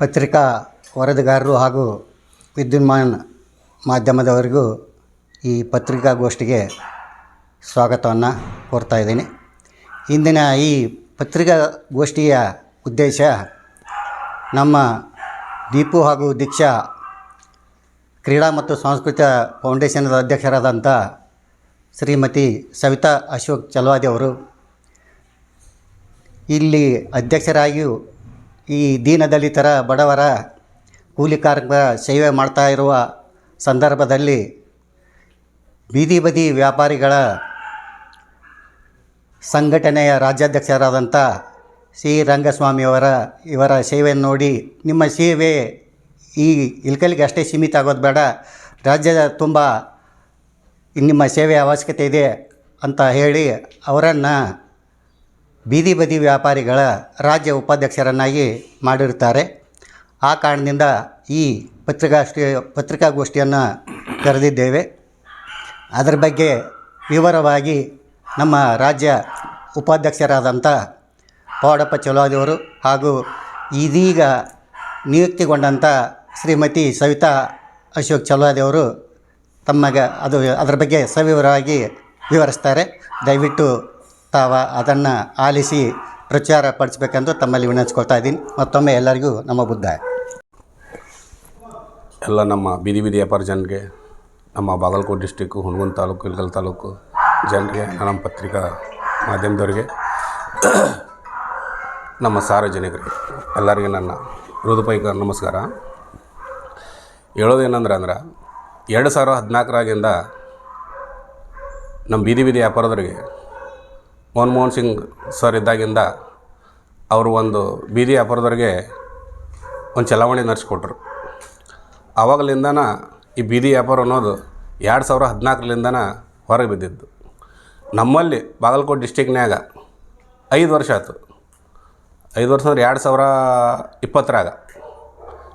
ಪತ್ರಿಕಾ ವರದಿಗಾರರು ಹಾಗೂ ವಿದ್ಯುನ್ಮಾನ ಮಾಧ್ಯಮದವರಿಗೂ ಈ ಪತ್ರಿಕಾಗೋಷ್ಠಿಗೆ ಸ್ವಾಗತವನ್ನು ಕೋರ್ತಾ ಇದ್ದೀನಿ. ಇಂದಿನ ಈ ಪತ್ರಿಕಾಗೋಷ್ಠಿಯ ಉದ್ದೇಶ ನಮ್ಮ ದೀಪು ಹಾಗೂ ದೀಕ್ಷಾ ಕ್ರೀಡಾ ಮತ್ತು ಸಾಂಸ್ಕೃತಿಕ ಫೌಂಡೇಶನ್ದ ಅಧ್ಯಕ್ಷರಾದಂಥ ಶ್ರೀಮತಿ ಸವಿತಾ ಅಶೋಕ್ ಚಲವಾದಿ ಅವರು ಇಲ್ಲಿ ಅಧ್ಯಕ್ಷರಾಗಿಯೂ ಈ ದೀನದಲಿತರ ಬಡವರ ಕೂಲಿ ಕಾರ್ಮಿಕರ ಸೇವೆ ಮಾಡ್ತಾ ಇರುವ ಸಂದರ್ಭದಲ್ಲಿ ಬೀದಿ ಬದಿ ವ್ಯಾಪಾರಿಗಳ ಸಂಘಟನೆಯ ರಾಜ್ಯಾಧ್ಯಕ್ಷರಾದಂಥ ಸಿ ರಂಗಸ್ವಾಮಿಯವರ ಇವರ ಸೇವೆಯನ್ನು ನೋಡಿ, ನಿಮ್ಮ ಸೇವೆ ಈ ಇಲ್ಕಲಿಗೆ ಅಷ್ಟೇ ಸೀಮಿತ ಆಗೋದು ಬೇಡ, ರಾಜ್ಯದ ತುಂಬ ನಿಮ್ಮ ಸೇವೆಯ ಅವಶ್ಯಕತೆ ಇದೆ ಅಂತ ಹೇಳಿ ಅವರನ್ನು ಬೀದಿ ಬದಿ ವ್ಯಾಪಾರಿಗಳ ರಾಜ್ಯ ಉಪಾಧ್ಯಕ್ಷರನ್ನಾಗಿ ಮಾಡಿರುತ್ತಾರೆ. ಆ ಕಾರಣದಿಂದ ಈ ಪತ್ರಿಕಾಷ್ಟಿ ಪತ್ರಿಕಾಗೋಷ್ಠಿಯನ್ನು ಕರೆದಿದ್ದೇವೆ. ಅದರ ಬಗ್ಗೆ ವಿವರವಾಗಿ ನಮ್ಮ ರಾಜ್ಯ ಉಪಾಧ್ಯಕ್ಷರಾದಂಥ ಪವಾಡಪ್ಪ ಚಲೋದಿಯವರು ಹಾಗೂ ಇದೀಗ ನಿಯುಕ್ತಿಗೊಂಡಂಥ ಶ್ರೀಮತಿ ಸವಿತಾ ಅಶೋಕ್ ಚಲೋದಿಯವರು ತಮ್ಮಗೆ ಅದು ಅದರ ಬಗ್ಗೆ ಸವಿವರವಾಗಿ ವಿವರಿಸ್ತಾರೆ. ದಯವಿಟ್ಟು ತಾವ ಅದನ್ನು ಆಲಿಸಿ ಪ್ರಚಾರ ಪಡಿಸ್ಬೇಕೆಂದು ತಮ್ಮಲ್ಲಿ ವಿನಂತಿಸ್ಕೊಳ್ತಾ ಇದ್ದೀನಿ. ಮತ್ತೊಮ್ಮೆ ಎಲ್ಲರಿಗೂ ನಮ್ಮ ಬುದ್ಧ. ಎಲ್ಲ ನಮ್ಮ ಬೀದಿ ಬೀದಿ ವ್ಯಾಪಾರ ಜನರಿಗೆ, ನಮ್ಮ ಬಾಗಲಕೋಟೆ ಡಿಸ್ಟಿಕ್ಕು ಹುಣಗುಂದ ತಾಲೂಕು ಇಲ್ಗಲ್ ತಾಲೂಕು ಜನರಿಗೆ ನಮ್ಮ ಪತ್ರಿಕಾ ಮಾಧ್ಯಮದವರಿಗೆ, ನಮ್ಮ ಸಾರ್ವಜನಿಕರಿಗೆ ಎಲ್ಲರಿಗೆ ನನ್ನ ಹೃದಯಪೈಕ ನಮಸ್ಕಾರ. ಹೇಳೋದೇನಂದ್ರೆ ಅಂದ್ರೆ, ಎರಡು ಸಾವಿರ ಹದಿನಾಲ್ಕರಾಗಿಂದ ನಮ್ಮ ಬೀದಿ ಬೀದಿ ವ್ಯಾಪಾರದವರಿಗೆ ಮನಮೋಹನ್ ಸಿಂಗ್ ಸರ್ ಇದ್ದಾಗಿಂದ ಅವರು ಒಂದು ಬೀದಿ ವ್ಯಾಪಾರದವ್ರಿಗೆ ಒಂದು ಚಲಾವಣೆ ನಡೆಸ್ಕೊಟ್ರು. ಆವಾಗಲಿಂದನ ಈ ಬೀದಿ ವ್ಯಾಪಾರ ಅನ್ನೋದು ಎರಡು ಸಾವಿರ ಹದಿನಾಲ್ಕರಿಂದನ ಹೊರಗೆ ಬಿದ್ದಿದ್ದು. ನಮ್ಮಲ್ಲಿ ಬಾಗಲಕೋಟೆ ಡಿಸ್ಟಿಕ್ನ್ಯಾಗ ಐದು ವರ್ಷ ಆಯ್ತು. ಐದು ವರ್ಷ ಅಂದ್ರೆ ಎರಡು ಸಾವಿರ ಇಪ್ಪತ್ತರಾಗ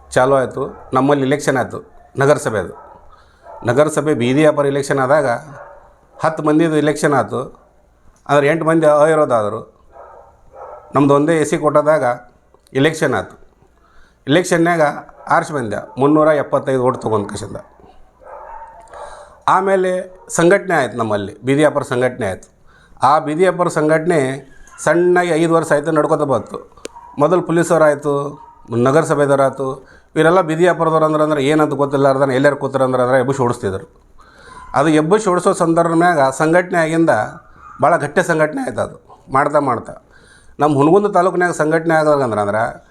ಚಾಲೂ ಆಯಿತು. ನಮ್ಮಲ್ಲಿ ಇಲೆಕ್ಷನ್ ಆಯಿತು ನಗರಸಭೆದು. ನಗರಸಭೆ ಬೀದಿ ವ್ಯಾಪಾರ ಇಲೆಕ್ಷನ್ ಆದಾಗ ಹತ್ತು ಮಂದಿದು ಇಲೆಕ್ಷನ್ ಆಯ್ತು. ಅಂದ್ರೆ ಎಂಟು ಮಂದಿ ಅವಿರೋಧಾದರು. ನಮ್ಮದು ಒಂದೇ ಎ ಸಿ ಕೊಟ್ಟದಾಗ ಇಲೆಕ್ಷನ್ ಆಯ್ತು. ಇಲೆಕ್ಷನ್ನಾಗ ಆರ್ಸ್ ಬಂದ ಮುನ್ನೂರ ಎಪ್ಪತ್ತೈದು ಓಟ್ ತೊಗೊಂಡು ಕಸಿಂದ ಆಮೇಲೆ ಸಂಘಟನೆ ಆಯಿತು ನಮ್ಮಲ್ಲಿ ಬೀದಿ ಸಂಘಟನೆ ಆಯಿತು. ಆ ಬೀದಿ ಸಂಘಟನೆ ಸಣ್ಣಗೆ ಐದು ವರ್ಷ ಆಯಿತು ನಡ್ಕೊತ ಬಂತು. ಮೊದಲು ಪೊಲೀಸವರಾಯಿತು ಆಯಿತು ನಗರಸಭೆದವ್ರು ಆಯ್ತು ಇವರೆಲ್ಲ ಬೀದಿ ವ್ಯಾಪಾರದವ್ರು ಅಂದ್ರೆ ಅಂದ್ರೆ ಏನಂತ ಗೊತ್ತಿಲ್ಲಾರ್ದನ ಎಲ್ಲರೂ ಕೂತಾರೆ ಅಂದ್ರೆ ಎಬ್ಬಿಸಿ ಓಡಿಸ್ತಿದ್ರು. ಅದು ಎಬ್ಬಿಸಿ ಓಡಿಸೋ ಸಂದರ್ಭನ್ಯಾಗ ಸಂಘಟನೆ ಆಗಿಂದ ಭಾಳ ಗಟ್ಟಿ ಸಂಘಟನೆ ಆಯ್ತು ಅದು. ಮಾಡ್ತಾ ಮಾಡ್ತಾ. ನಮ್ಮ ಹುನಗುಂದ ತಾಲೂಕಿನಾಗ ಸಂಘಟನೆ ಆಗೋದಂದ್ರೆ ಅಂದ್ರೆ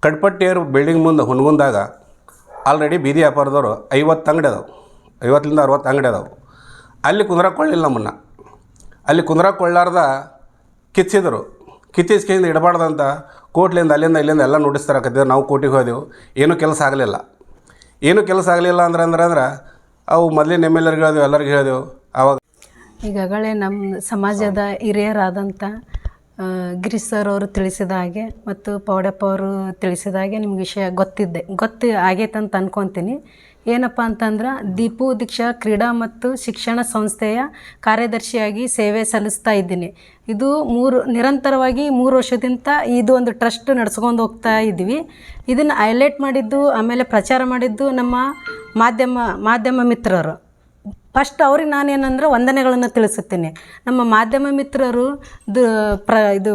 ಕಡ್ಪಟ್ಟಿಯರು ಬಿಲ್ಡಿಂಗ್ ಮುಂದೆ ಹುನಗುಂದಾಗ ಆಲ್ರೆಡಿ ಬೀದಿ ವ್ಯಾಪಾರದವರು ಐವತ್ತು ಅಂಗಡಿ ಅದಾವೆ. ಐವತ್ತರಿಂದ ಅರವತ್ತು ಅಂಗಡಿ ಅದಾವೆ. ಅಲ್ಲಿ ಕುಂದ್ರಕೊಳ್ಳಿಲ್ಲ ನಮ್ಮನ್ನು. ಅಲ್ಲಿ ಕುಂದ್ರಕೊಳ್ಳಾರ್ದ ಕಿಚ್ಚಿದ್ರು ಕಿತ್ತಿಸ್ಕಿಂದ ಇಡಬಾರ್ದಂತ ಕೋಟ್ಲಿಂದ ಅಲ್ಲಿಂದ ಇಲ್ಲಿಂದ ಎಲ್ಲ ನೋಟಿಸ್ ತರಕತ್ತಿದ್ರು. ನಾವು ಕೋಟಿಗೆ ಹೋದೆವು. ಏನೂ ಕೆಲಸ ಆಗಲಿಲ್ಲ. ಏನೂ ಕೆಲಸ ಆಗಲಿಲ್ಲ ಅಂದ್ರೆ ಅಂದ್ರೆ ಅಂದ್ರೆ, ಅವು ಮೊದಲಿನ ಎಂ ಎಲ್ ಎರ್ಗೆ ಹೇಳಿದೆವು ಎಲ್ಲರಿಗೆ ಹೇಳಿದೆವು ಆವಾಗ ಈಗಾಗಲೇ ನಮ್ಮ ಸಮಾಜದ ಹಿರಿಯರಾದಂಥ ಗಿರೀಶ್ ಸರ್ ಅವರು ತಿಳಿಸಿದ ಹಾಗೆ ಮತ್ತು ಪೌಡಪ್ಪ ಅವರು ತಿಳಿಸಿದ ಹಾಗೆ ನಿಮ್ಗೆ ವಿಷಯ ಗೊತ್ತಿದ್ದೆ. ಗೊತ್ತು ಆಗೈತೆ ಅಂತ ಅನ್ಕೊತೀನಿ. ಏನಪ್ಪ ಅಂತಂದ್ರೆ ದೀಪು ದೀಕ್ಷಾ ಕ್ರೀಡಾ ಮತ್ತು ಶಿಕ್ಷಣ ಸಂಸ್ಥೆಯ ಕಾರ್ಯದರ್ಶಿಯಾಗಿ ಸೇವೆ ಸಲ್ಲಿಸ್ತಾ ಇದ್ದೀನಿ. ಇದು ಮೂರು, ನಿರಂತರವಾಗಿ ಮೂರು ವರ್ಷದಿಂದ ಇದು ಒಂದು ಟ್ರಸ್ಟ್ ನಡೆಸ್ಕೊಂಡು ಹೋಗ್ತಾ ಇದ್ವಿ ಇದನ್ನು ಹೈಲೈಟ್ ಮಾಡಿದ್ದು, ಆಮೇಲೆ ಪ್ರಚಾರ ಮಾಡಿದ್ದು ನಮ್ಮ ಮಾಧ್ಯಮ ಮಾಧ್ಯಮ ಮಿತ್ರರು. ಫಸ್ಟ್ ಅವ್ರಿಗೆ ನಾನೇನಂದ್ರೆ ವಂದನೆಗಳನ್ನು ತಿಳಿಸುತ್ತೇನೆ. ನಮ್ಮ ಮಾಧ್ಯಮ ಮಿತ್ರರು ದ ಪ್ರ ಇದು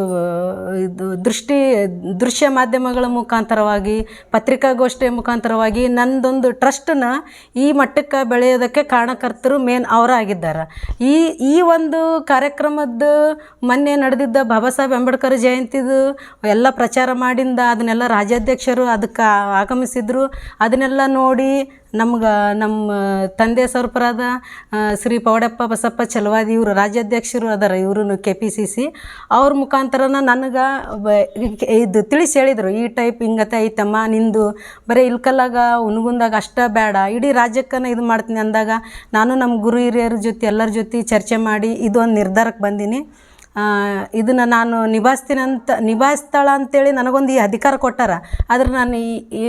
ಇದು ದೃಷ್ಟಿ, ದೃಶ್ಯ ಮಾಧ್ಯಮಗಳ ಮುಖಾಂತರವಾಗಿ ಪತ್ರಿಕಾಗೋಷ್ಠಿಯ ಮುಖಾಂತರವಾಗಿ ನಂದೊಂದು ಟ್ರಸ್ಟನ್ನ ಈ ಮಟ್ಟಕ್ಕೆ ಬೆಳೆಯೋದಕ್ಕೆ ಕಾರಣಕರ್ತರು ಮೇನ್ ಅವರಾಗಿದ್ದಾರೆ ಈ ಈ ಒಂದು ಕಾರ್ಯಕ್ರಮದ ಮೊನ್ನೆ ನಡೆದಿದ್ದ ಬಾಬಾ ಸಾಹೇಬ್ ಅಂಬೇಡ್ಕರ್ ಜಯಂತಿದು ಎಲ್ಲ ಪ್ರಚಾರ ಮಾಡಿಂದ ಅದನ್ನೆಲ್ಲ ರಾಜ್ಯಾಧ್ಯಕ್ಷರು ಅದಕ್ಕೆ ಆಗಮಿಸಿದ್ರು. ಅದನ್ನೆಲ್ಲ ನೋಡಿ ನಮ್ಗೆ ನಮ್ಮ ತಂದೆ ಸರ್ಪರಾದ ಶ್ರೀ ಪೌಡಪ್ಪ ಬಸಪ್ಪ ಚಲವಾದಿ ಇವರು ರಾಜ್ಯಾಧ್ಯಕ್ಷರು ಅದಾರ ಇವರು ಕೆ ಪಿ ಸಿ ಸಿ ಅವ್ರ ಮುಖಾಂತರನ ನನಗೆ ಇದು ತಿಳಿಸಿ ಹೇಳಿದರು, ಈ ಟೈಪ್ ಹಿಂಗತೆ ಐತಮ್ಮ, ನಿಂದು ಬರೀ ಇಲ್ಕಲ್ಲಾಗ ಉನ್ಗುಂದಾಗ ಅಷ್ಟೇ ಬೇಡ ಇಡೀ ರಾಜ್ಯಕ್ಕನ ಇದು ಮಾಡ್ತೀನಿ ಅಂದಾಗ ನಾನು ನಮ್ಮ ಗುರು ಹಿರಿಯರ ಜೊತೆ ಎಲ್ಲರ ಜೊತೆ ಚರ್ಚೆ ಮಾಡಿ ಇದೊಂದು ನಿರ್ಧಾರಕ್ಕೆ ಬಂದೀನಿ. ಇದನ್ನು ನಾನು ನಿಭಾಯಿಸ್ತೀನಂತ, ನಿಭಾಯಿಸ್ತಾಳ ಅಂತೇಳಿ ನನಗೊಂದು ಈ ಅಧಿಕಾರ ಕೊಟ್ಟಾರ. ಆದ್ರೆ ನಾನು ಈ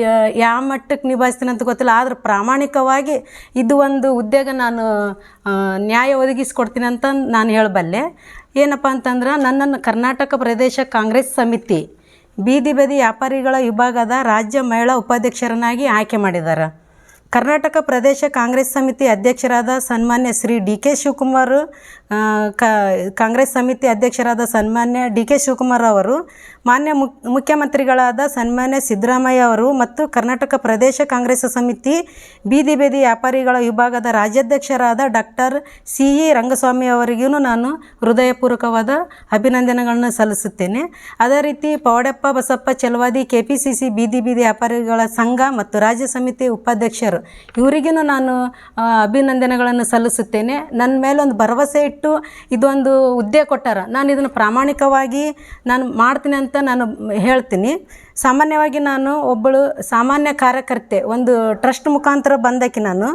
ಯಾವ ಮಟ್ಟಕ್ಕೆ ನಿಭಾಯಿಸ್ತೀನಿ ಅಂತ ಗೊತ್ತಿಲ್ಲ. ಆದ್ರೆ ಪ್ರಾಮಾಣಿಕವಾಗಿ ಇದು ಒಂದು ಉದ್ಯೋಗ ನಾನು ನ್ಯಾಯ ಒದಗಿಸ್ಕೊಡ್ತೀನಿ ಅಂತ ನಾನು ಹೇಳಬಲ್ಲೆ. ಏನಪ್ಪ ಅಂತಂದ್ರೆ ನನ್ನನ್ನು ಕರ್ನಾಟಕ ಪ್ರದೇಶ ಕಾಂಗ್ರೆಸ್ ಸಮಿತಿ, ಬೀದಿ ಬದಿ ವ್ಯಾಪಾರಿಗಳ ವಿಭಾಗದ ರಾಜ್ಯ ಮಹಿಳಾ ಉಪಾಧ್ಯಕ್ಷರನ್ನಾಗಿ ಆಯ್ಕೆ ಮಾಡಿದ್ದಾರೆ ಕರ್ನಾಟಕ ಪ್ರದೇಶ ಕಾಂಗ್ರೆಸ್ ಸಮಿತಿ ಅಧ್ಯಕ್ಷರಾದ ಸನ್ಮಾನ್ಯ ಶ್ರೀ ಡಿ ಕೆ ಶಿವಕುಮಾರ್ ಕಾಂಗ್ರೆಸ್ ಸಮಿತಿ ಅಧ್ಯಕ್ಷರಾದ ಸನ್ಮಾನ್ಯ ಡಿ ಕೆ ಶಿವಕುಮಾರ್ ಅವರು, ಮಾನ್ಯ ಮುಖ್ಯಮಂತ್ರಿಗಳಾದ ಸನ್ಮಾನ್ಯ ಸಿದ್ದರಾಮಯ್ಯ ಅವರು ಮತ್ತು ಕರ್ನಾಟಕ ಪ್ರದೇಶ ಕಾಂಗ್ರೆಸ್ ಸಮಿತಿ ಬೀದಿ ಬೀದಿ ವ್ಯಾಪಾರಿಗಳ ವಿಭಾಗದ ರಾಜ್ಯಾಧ್ಯಕ್ಷರಾದ ಡಾಕ್ಟರ್ ಸಿ ಇ ರಂಗಸ್ವಾಮಿ ಅವರಿಗೂ ನಾನು ಹೃದಯಪೂರ್ವಕವಾದ ಅಭಿನಂದನೆಗಳನ್ನು ಸಲ್ಲಿಸುತ್ತೇನೆ. ಅದೇ ರೀತಿ Poudappa Basappa Chalavadi K P C C ಬೀದಿ ಬೀದಿ ವ್ಯಾಪಾರಿಗಳ ಸಂಘ ಮತ್ತು ರಾಜ್ಯ ಸಮಿತಿ ಉಪಾಧ್ಯಕ್ಷರು ಇವರಿಗೂ ನಾನು ಅಭಿನಂದನೆಗಳನ್ನು ಸಲ್ಲಿಸುತ್ತೇನೆ. ನನ್ನ ಮೇಲೊಂದು ಭರವಸೆ ಇಟ್ಟು ಇದೊಂದು ಹುದ್ದೆ ಕೊಟ್ಟಾರ. ನಾನು ಇದನ್ನು ಪ್ರಾಮಾಣಿಕವಾಗಿ ನಾನು ಮಾಡ್ತೀನಿ ಅಂತ ನಾನು ಹೇಳ್ತೀನಿ. ಸಾಮಾನ್ಯವಾಗಿ ನಾನು ಒಬ್ಬಳು ಸಾಮಾನ್ಯ ಕಾರ್ಯಕರ್ತೆ, ಒಂದು ಟ್ರಸ್ಟ್ ಮುಖಾಂತರ ಬಂದಕ್ಕೆ ನಾನು.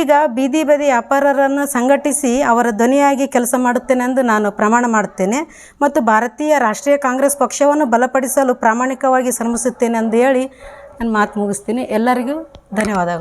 ಈಗ ಬೀದಿ ಬದಿ ವ್ಯಾಪಾರರನ್ನು ಸಂಘಟಿಸಿ ಅವರ ಧ್ವನಿಯಾಗಿ ಕೆಲಸ ಮಾಡುತ್ತೇನೆ ಎಂದು ನಾನು ಪ್ರಮಾಣ ಮಾಡುತ್ತೇನೆ ಮತ್ತು ಭಾರತೀಯ ರಾಷ್ಟ್ರೀಯ ಕಾಂಗ್ರೆಸ್ ಪಕ್ಷವನ್ನು ಬಲಪಡಿಸಲು ಪ್ರಾಮಾಣಿಕವಾಗಿ ಶ್ರಮಿಸುತ್ತೇನೆ ಎಂದು ಹೇಳಿ ನಾನು ಮಾತು ಮುಗಿಸ್ತೀನಿ. ಎಲ್ಲರಿಗೂ ಧನ್ಯವಾದಗಳು.